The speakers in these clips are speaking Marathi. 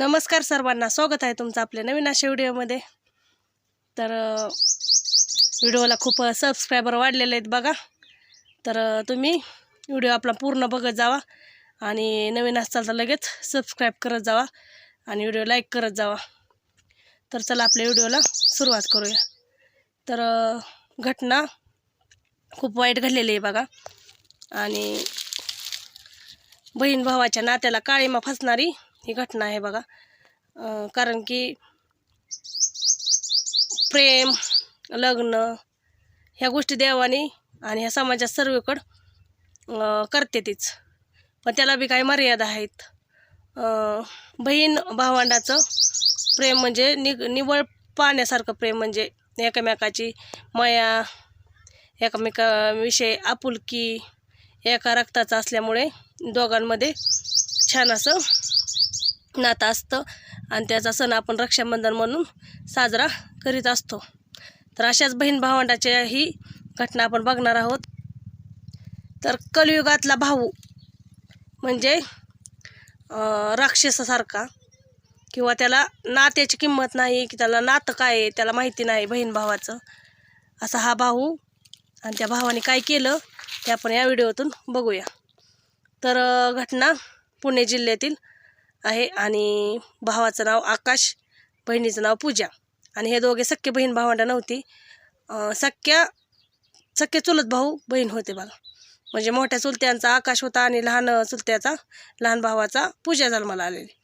नमस्कार सर्वांना. स्वागत आहे तुमचं आपल्या नवीन अशा व्हिडिओमध्ये. तर व्हिडिओला खूप सबस्क्रायबर वाढलेले आहेत बघा. तर तुम्ही व्हिडिओ आपला पूर्ण बघत जावा आणि नवीन असाल तर लगेच सबस्क्राईब करत जावा आणि व्हिडिओ लाईक करत जावा. तर चला आपल्या व्हिडिओला सुरुवात करूया. तर घटना खूप वाईट घडलेली आहे बघा. आणि बहीण भावाच्या नात्याला काळीमा फसणारी ही घटना आहे बघा. कारण की प्रेम लग्न ह्या गोष्टी देवानी आणि ह्या समाजात सर्वकडं करते तीच. पण त्याला बी काही मर्यादा आहेत. बहीण भावंडाचं प्रेम म्हणजे नि निवळ पाण्यासारखं प्रेम म्हणजे एकमेकाची माया एकमेकाविषयी आपुलकी एका रक्ताचं असल्यामुळे दोघांमध्ये छान असं नातं असतं. आणि त्याचा सण आपण रक्षाबंधन म्हणून साजरा करीत असतो. तर अशाच बहीण भावंडाच्या ही घटना आपण बघणार आहोत. तर कलियुगातला भाऊ म्हणजे राक्षसासारखा किंवा त्याला नात्याची किंमत नाही की त्याला नातं काय आहे त्याला माहिती नाही बहीण भावाचं. असा हा भाऊ आणि त्या भावाने काय केलं ते आपण या व्हिडिओतून बघूया. तर घटना पुणे जिल्ह्यातील आहे आणि भावाचं नाव आकाश बहिणीचं नाव पूजा. आणि हे दोघे सख्खे बहीण भावंडं नव्हती. अं, सख्या सख्खे चुलत भाऊ बहीण होते बघा. म्हणजे मोठ्या चुलत्यांचा आकाश होता आणि लहान चुलत्याचा लहान भावाचा पूजा जन्माला आलेली.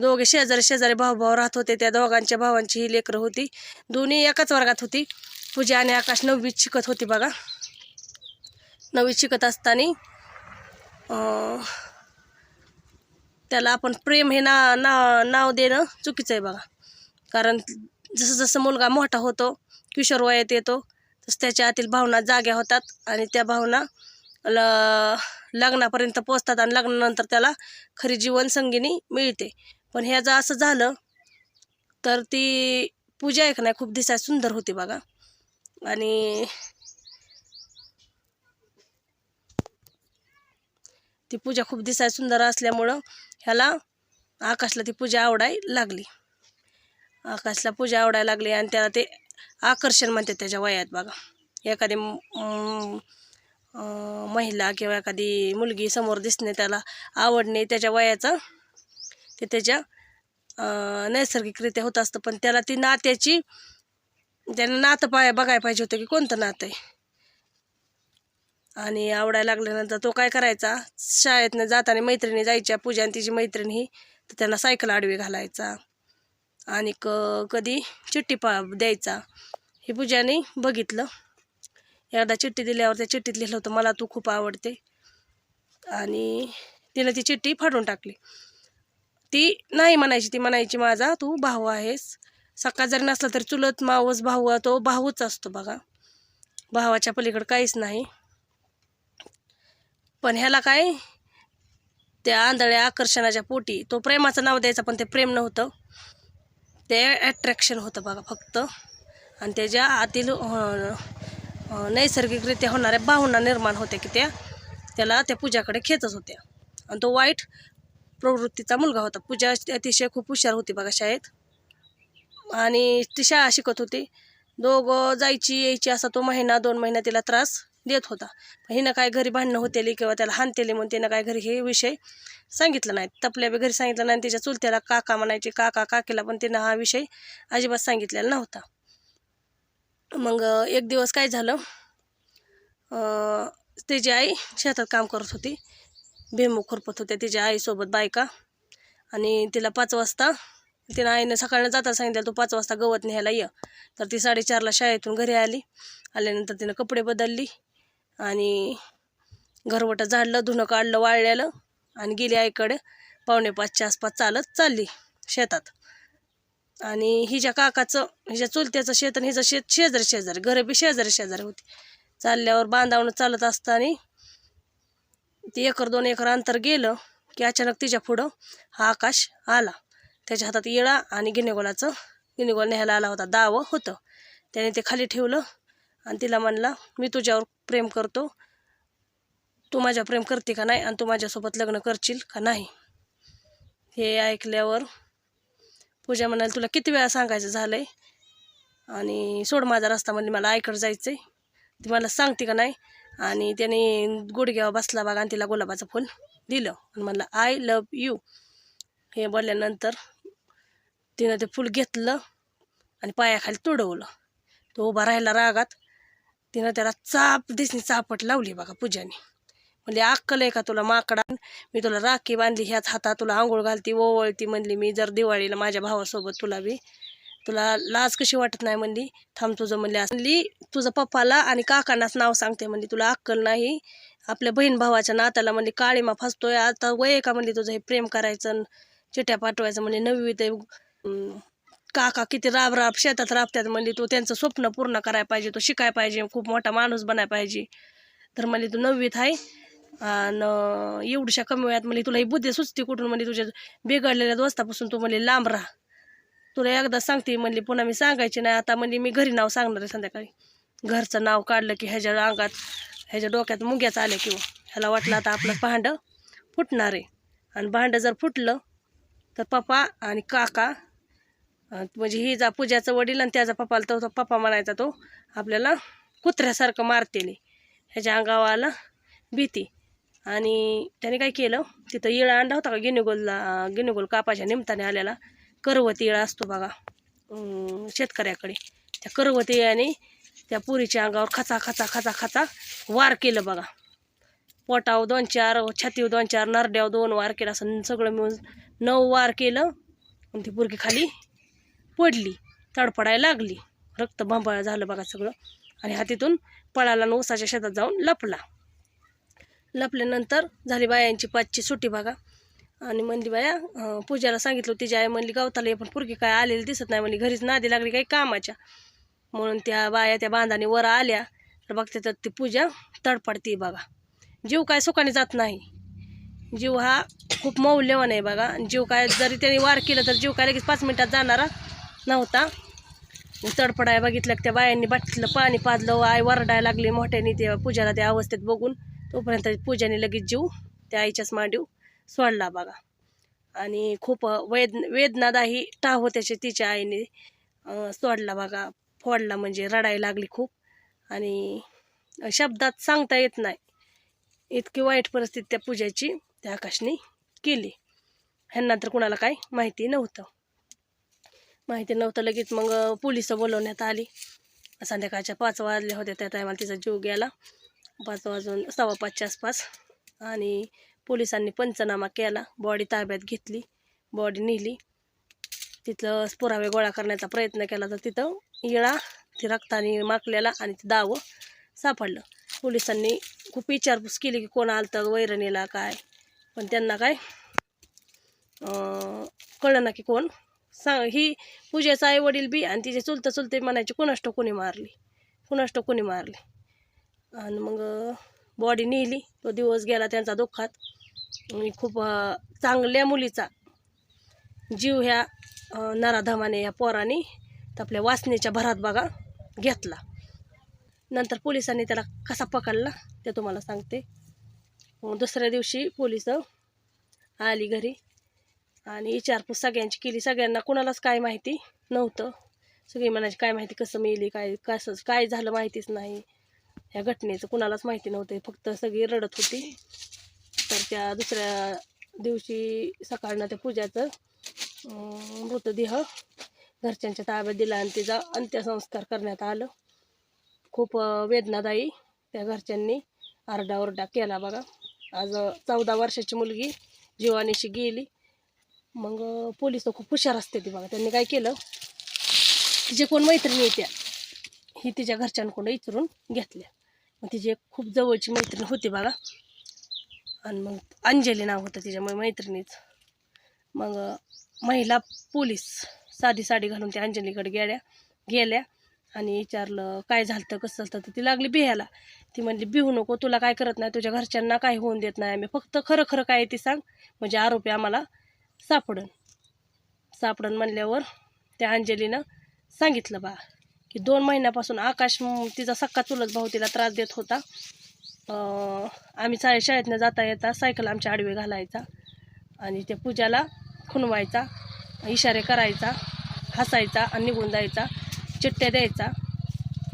दोघे शेजारी शेजारी भाऊ भाऊ राहत होते. त्या दोघांच्या भावांची ही लेकरं होती. दोन्ही एकाच वर्गात होती. पूजा आणि आकाश नववीत शिकत होती बघा. नववीत शिकत असताना त्याला आपण प्रेम हे ना ना नाव देणं चुकीचं आहे बघा. कारण जसं जसं मुलगा मोठा होतो किशोर वयात येतो तसं त्याच्या आतील भावना जाग्या होतात आणि त्या भावना ल लग्नापर्यंत पोचतात आणि लग्नानंतर त्याला खरी जीवनसंगिनी मिळते. पण ह्या जर असं झालं तर ती पूजा एक नाही खूप दिसाय सुंदर होती बघा. आणि ती पूजा खूप दिसाय सुंदर असल्यामुळं ह्याला आकाशला ती पूजा आवडाय लागली. आकाशला पूजा आवडायला लागली आणि त्याला ते आकर्षण म्हणते त्याच्या वयात बघा. एखादी महिला किंवा एखादी मुलगी समोर दिसणे त्याला आवडणे त्याच्या वयाचं ते त्याच्या नैसर्गिकरित्या होत असतं. पण त्याला ती नात्याची त्यानं नातं पाय बघायला पाहिजे होतं की कोणतं नातं आहे. आणि आवडायला लागल्यानंतर तो काय करायचा? शाळेतनं जाताना मैत्रिणी जायच्या पूजा आणि तिची मैत्रिणी ही तर त्यांना सायकल आडवी घालायचा आणि क कधी चिठ्ठी पा द्यायचा. हे पूजाने बघितलं. एकदा चिठ्ठी दिल्यावर त्या चिठ्ठीत लिहिलं होतं मला तू खूप आवडते. आणि तिनं ती चिठ्ठी फाडून टाकली. ती नाही म्हणायची ती म्हणायची माझा तू भाऊ आहेस. सकाळ जरी नसला तरी चुलत मावस भाऊ तो भाऊच असतो बघा. भावाच्या पलीकडं काहीच नाही. पण ह्याला काय? त्या आंधळ्या आकर्षणाच्या पोटी. तो प्रेमाचं नाव द्यायचा पण ते प्रेम नव्हतं. ते ॲट्रॅक्शन होतं बघा फक्त. आणि त्याच्या आतील नैसर्गिकरित्या होणाऱ्या भावना निर्माण होत्या की त्या त्याला त्या पूजाकडे खेचत होत्या. आणि तो वाईट प्रवृत्तीचा मुलगा होता. पूजा अतिशय खूप हुशार होती बघा शाळेत. आणि ती शाळा शिकत होती. दोघं जायची यायची असा तो महिना दोन महिना तिला त्रास. देत होता. हिनं काय घरी भांडणं होतेली किंवा त्याला हानतेली म्हणून तिनं काय घरी हे विषय सांगितलं नाही. तपल्या बी घरी सांगितलं नाही आणि तिच्या चुलत्याला काका म्हणायची काका काकीला पण तिनं हा विषय अजिबात सांगितलेला नव्हता. मग एक दिवस काय झालं तिची आई शेतात काम करत होती. भुईमूग खुरपत होत्या तिच्या आईसोबत बायका. आणि तिला पाच वाजता तिनं आईनं सकाळनं जाता सांगितलं तू पाच वाजता गवत न्यायला ये. तर ती साडेचारला शाळेतून घरी आली. आल्यानंतर तिनं कपडे बदलली. आणि घरवटं झाडलं धुणं काढलं वाळलेलं आणि गेली आईकडे. पावणे पाचच्या आसपास चालत चालली शेतात. आणि हिच्या काकाचं हिच्या चुलत्याचं शेत आणि हिचं शेत शेजारी शेजारी घरं बी शेजारी शेजारी होती. चालल्यावर बांधावणं चालत असताना ती एकर दोन एकर अंतर गेलं की अचानक तिच्या पुढं हा आकाश आला. त्याच्या हातात येळा आणि गिनेगोलाचं गिनेगोल न्यायला आला होता. दावं होतं. त्याने ते खाली ठेवलं आणि तिला म्हणला मी तुझ्यावर प्रेम करतो. तू माझ्या प्रेम करते का नाही? आणि तू माझ्यासोबत लग्न करशील का नाही? हे ऐकल्यावर पूजा म्हणाली तुला किती वेळा सांगायचं झालंय? आणि सोड माझा रस्ता म्हणजे मला जायचं जायचंय. ती मला सांगते का नाही? आणि त्याने गुडघ्यावर बसला बाग आणि तिला गुलाबाचं फुल दिलं. आणि म्हणलं आय लव यू हे बोलल्यानंतर तिनं ते फुल घेतलं आणि पायाखाली तुडवलं. तो उभा राहिला रागात. तिनं त्याला चाप दिसणी चापट लावली बघा पूजाने. म्हणजे अक्कल आहे का तुला माकडा? मी तुला राखी बांधली ह्याच हातात तुला आंघोळ घालती ओवळती म्हणली मी जर दिवाळीला माझ्या भावासोबत तुला बी. तुला लाज कशी वाटत नाही म्हणली? थांब तुझं म्हणली असं. म्हणली तुझं पप्पाला आणि काकांनाच नाव सांगते म्हणली तुला अक्कल नाही. आपल्या बहीण भावाच्या नात्याला म्हणली काळीमा फसतोय आता वय का म्हणली तुझं हे प्रेम करायचं चिठ्या चिट्या पाठवायचं म्हणजे नववी ते काका किती राब राब शेतात राबतात म्हणली तू त्यांचं स्वप्न पूर्ण करायला पाहिजे तू शिकाय पाहिजे खूप मोठा माणूस बनाय पाहिजे. तर म्हणली तू नववीत आहे आणि एवढ्याशा कमी वयात म्हणली तुला ही बुद्धी सुचते कुठून? म्हणली तुझ्या बिघडलेल्या दोस्तापासून तू म्हणली लांब राहा. तुला एकदा सांगते म्हणली पुन्हा मी सांगायची नाही आता म्हणली मी घरी नाव सांगणार आहे संध्याकाळी. घरचं नाव काढलं की ह्याच्या अंगात ह्याच्या डोक्यात मुग्याच आल्या किंवा ह्याला वाटलं आता आपलं भांडं फुटणार आहे. आणि भांडं जर फुटलं तर पप्पा आणि काका म्हणजे ही जा पूजाचं वडील आणि त्याचा पप्पाला तो पप्पा म्हणायचा तो आपल्याला कुत्र्यासारखं मारतेले. ह्याच्या अंगावर आला भीती. आणि त्याने काय केलं तिथं इळा आणला होता का गिनुगोलला गिनुगोल कापाच्या निमताने आलेला करवती इळा असतो बघा शेतकऱ्याकडे. त्या करवती इळ्याने त्या पुरीच्या अंगावर खचा खचा खचा खचा वार केलं बघा. पोटाव दोन चार छातीव दोन चार नरड्याव दोन वार केला असं सगळं मिळून नऊ वार केलं. आणि ती पुरगी खाली पडली तडपडायला लागली. रक्त भंबाळ झालं बघा सगळं. आणि हा तिथून पळाला आणि ऊसाच्या शेतात जाऊन लपला. लपल्यानंतर झाली बायांची पाचची सुट्टी बघा. आणि म्हणली बाया पूजाला सांगितलं तिची आई म्हणली गावताला ये पण पुरगी काय आलेली दिसत नाही म्हणली घरीच नादी लागली काही कामाच्या. म्हणून त्या बाया त्या बांधाने वर आल्या. तर बघते तर ती पूजा तडपडते बघा. जीव काय सुखाने जात नाही. जीव हा खूप मौल्यवान आहे बघा. जीव काय जरी त्याने वार केलं तर जीव काय लगेच पाच मिनिटात जाणारा. नव्हता. तडपडाय बघितलं त्या बायांनी बाटलीतलं पाणी पाजलं आई वरडायला लागली मोठ्याने ते पूजाला त्या अवस्थेत बघून. तोपर्यंत पूजाने लगेच जीव त्या आईच्याच मांडीव सोडला बघा. आणि खूप वेद वेदनादाही टाह त्याचे तिच्या आईने सोडला बघा. फोडला म्हणजे रडायला लागली खूप. आणि शब्दात सांगता येत नाही. इतकी वाईट परिस्थिती त्या पूजाची त्या आकाशने केली. ह्यांना तर कुणाला काय माहिती नव्हतं. माहिती नव्हतं. लगेच मग पोलीस बोलवण्यात आली. संध्याकाळच्या पाच वाजल्या होत्या त्या टायमाला तिचा जीव गेला. पाच वाजून सव्वा पाचच्या आसपास. आणि पोलिसांनी पंचनामा केला. बॉडी ताब्यात घेतली. बॉडी नेली. तिथलं पुरावे गोळा करण्याचा प्रयत्न केला तर तिथं इळा ती रक्ताने माकलेला आणि ते दावं सापडलं. पोलिसांनी खूप विचारपूस केली की कोण आलं तर वैरणीला काय? पण त्यांना काय कळलं ना की कोण? सांग ही पूजेचा आई वडील बी आणि तिचे चुलतं चुलते म्हणायचे कुणाष्ट कोणी मारली? कुणाष्ट कोणी मारली? आणि मग बॉडी नेली. तो दिवस गेला त्यांचा दुःखात. खूप चांगल्या मुलीचा जीव ह्या नराधमाने या पोराने आपल्या वासनेच्या भरात बघा घेतला. नंतर पोलिसांनी त्याला कसा पकडला ते तुम्हाला सांगते. दुसऱ्या दिवशी पोलीस आली घरी. आणि विचारपूस सगळ्यांची केली. सगळ्यांना कुणालाच काय माहिती नव्हतं. सगळी म्हणायची काय माहिती कसं मिळली काय कसं काय झालं माहितीच नाही. ह्या घटनेचं कुणालाच माहिती नव्हतं. फक्त सगळी रडत होती. तर त्या दुसऱ्या दिवशी सकाळनं त्या पूजाचं मृतदेह घरच्यांच्या ताब्यात दिला आणि तिचा अंत्यसंस्कार करण्यात आलं. खूप वेदनादायी त्या घरच्यांनी आरडाओरडा केला बघा. आज चौदा वर्षाची मुलगी जीवानीशी गेली. मग पोलीस खूप हुशार असते ती बघा. त्यांनी काय केलं? तिचे कोण मैत्रिणी येत्या ही तिच्या घरच्यांकडून इचरून घेतल्या. मग तिची एक खूप जवळची मैत्रीण होती बघा. आणि मग अंजली नाव होतं तिच्या मैत्रिणीचं. मग महिला पोलीस साधी साडी घालून त्या अंजलीकडे गेल्या गेल्या आणि विचारलं काय झालं कसं झालं तर ती लागली बिहायला. ती म्हणली बिहू नको तुला काय करत नाही तुझ्या घरच्यांना काही होऊन देत नाही आम्ही. फक्त खरं खरं काय आहे ते सांग. म्हणजे आरोपी आम्हाला सापडन. सापडन म्हणल्यावर त्या अंजलीनं सांगितलं बा की दोन महिन्यापासून आकाश तिचा सक्का चुलत भाऊ तिला त्रास देत होता. आम्ही शाळे शाळेतनं जाता येता सायकल आमच्या आडवे घालायचा आणि त्या पूजाला खुणवायचा इशारे करायचा हसायचा आणि निघून जायचा चिठ्ठ्या द्यायचा.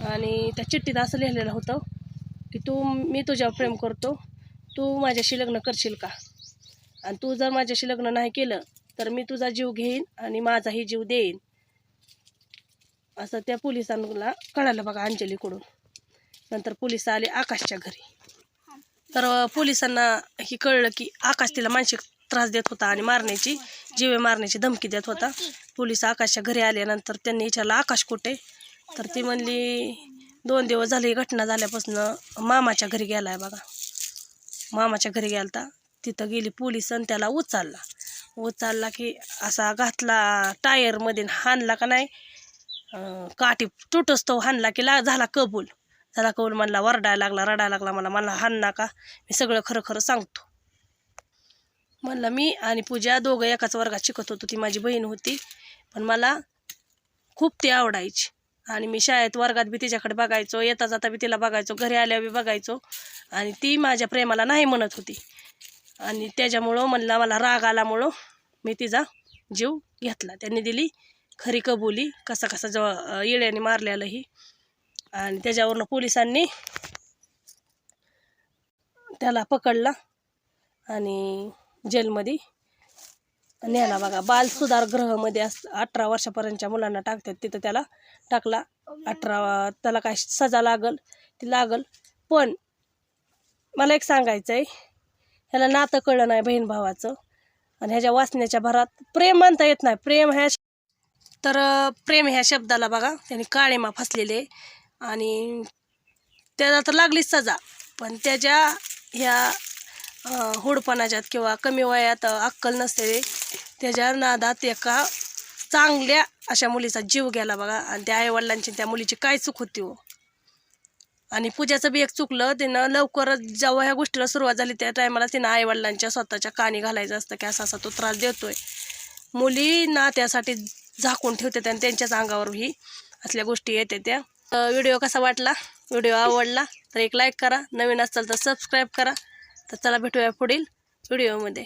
आणि त्या चिठ्ठीत असं लिहिलेलं होतं की तू मी तुझ्यावर प्रेम करतो तू माझ्याशी लग्न करशील का? आणि तू जर माझ्याशी लग्न नाही केलं तर मी तुझा जीव घेईन आणि माझाही जीव देईन. असं त्या पोलिसांना कळालं बघा अंजलीकडून. नंतर पोलीस आले आकाशच्या घरी. तर पोलिसांना ही कळलं की आकाश तिला मानसिक त्रास देत होता आणि मारण्याची जीवे मारण्याची धमकी देत होता. पोलीस आकाशच्या घरी आल्यानंतर त्यांनी विचारलं आकाश कुठे? तर ती म्हणली दोन दिवस झाले ही घटना झाल्यापासून मामाच्या घरी गेला आहे बघा. मामाच्या घरी गेला तिथं गेली पोलीस आणि त्याला उचलला. उचलला की असा घातला टायरमध्ये हाणला का नाही काठी तुटस तो हाणला की ला झाला कबूल. झाला कबूल म्हणला वरडायला लागला रडायला लागला. मला मला हाण का मी सगळं खरं खरं सांगतो. म्हणलं मी आणि पूजा दोघं एकाच वर्गात शिकत होतो ती माझी बहीण होती पण मला खूप ती आवडायची. आणि मी शाळेत वर्गात बी तिच्याकडे बघायचो येता जाता बी तिला बघायचो घरी आल्या बी बघायचो. आणि ती माझ्या प्रेमाला नाही म्हणत होती. आणि त्याच्यामुळं म्हणला मला राग आल्यामुळं मी तिचा जीव घेतला. त्यांनी दिली खरी कबुली कसा कसा जवळ येड्याने मारलेलं ही आणि त्याच्यावरनं पोलिसांनी त्याला पकडला आणि जेलमध्ये नेला बघा. बाल सुधार अस अठरा वर्षापर्यंतच्या मुलांना टाकतात. तिथं त्याला टाकला. अठरा त्याला काय सजा लागल ती लागल. पण मला एक सांगायचं आहे ह्याला नातं कळलं नाही बहीण भावाचं. आणि ह्याच्या वाचण्याच्या भरात प्रेम म्हणता येत नाही. प्रेम ह्या तर प्रेम ह्या शब्दाला बघा त्यांनी काळेमा फसलेले आणि त्याला तर लागलीच सजा. पण त्याच्या ह्या हुडपणाच्यात किंवा कमी वयात अक्कल नसते त्याच्या नादात एका चांगल्या अशा मुलीचा जीव गेला बघा. आणि त्या आईवडिलांची त्या मुलीची काय चूक होती हो. आणि पूजाचं बी एक चुकलं तिनं लवकरच जेव्हा ह्या गोष्टीला सुरुवात झाली त्या टायमाला तिनं आईवडिलांच्या स्वतःच्या कानी घालायचं असतं की असा असा तो त्रास देतोय. मुली ना त्यासाठी झाकून ठेवतात आणि त्यांच्याच अंगावर ही असल्या गोष्टी येते त्या. व्हिडिओ कसा वाटला? व्हिडिओ आवडला तर एक लाईक करा. नवीन असाल तर सबस्क्राईब करा. तर चला भेटूया पुढील व्हिडिओमध्ये.